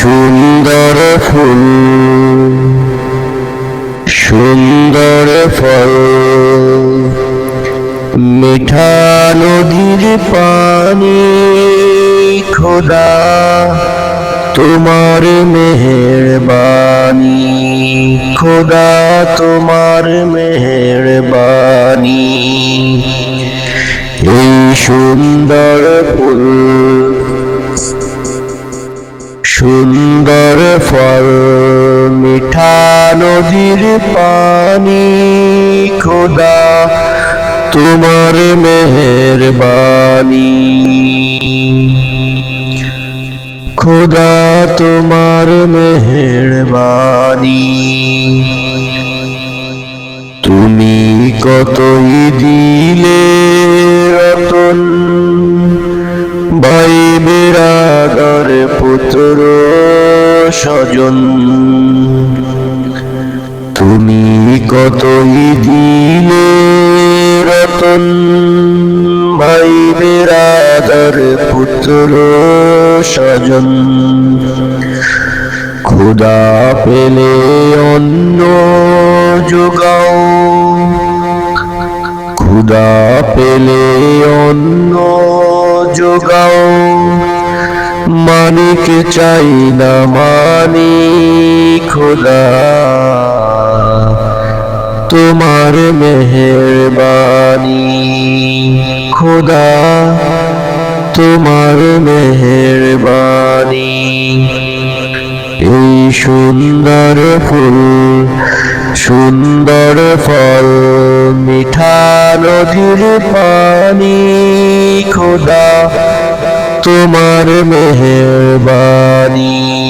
সুন্দর ফুল, সুন্দর ফল। মিঠা নদীর পানি, খোদা, তোমার মেহেরবানি। খোদা, তোমার মেহেরবানি। এই সুন্দর ফুল সুন্দর ফল, মিঠা নদীর পানি, খোদা তোমার মেহেরবানি। খোদা তোমার মেহেরবানি। তুমি কতই দিলে রতন, ভাই বিরাগর পুত্র স্বজন, তুমি কতই দিলে রতন? ভাই বিরাগর পুত্র স্বজন খুদা পেলে অন্য যোগাও। খুদা পেলে অন্য যোগাও। মানিক চাই না মানি খোদা। তোমার মেহেরবানি খোদা। তোমার মেহেরবানি। এই সুন্দর ফুল, সুন্দর ফল, মিঠা নদীর পানি খোদা। तुम्हारे मेहरबानी।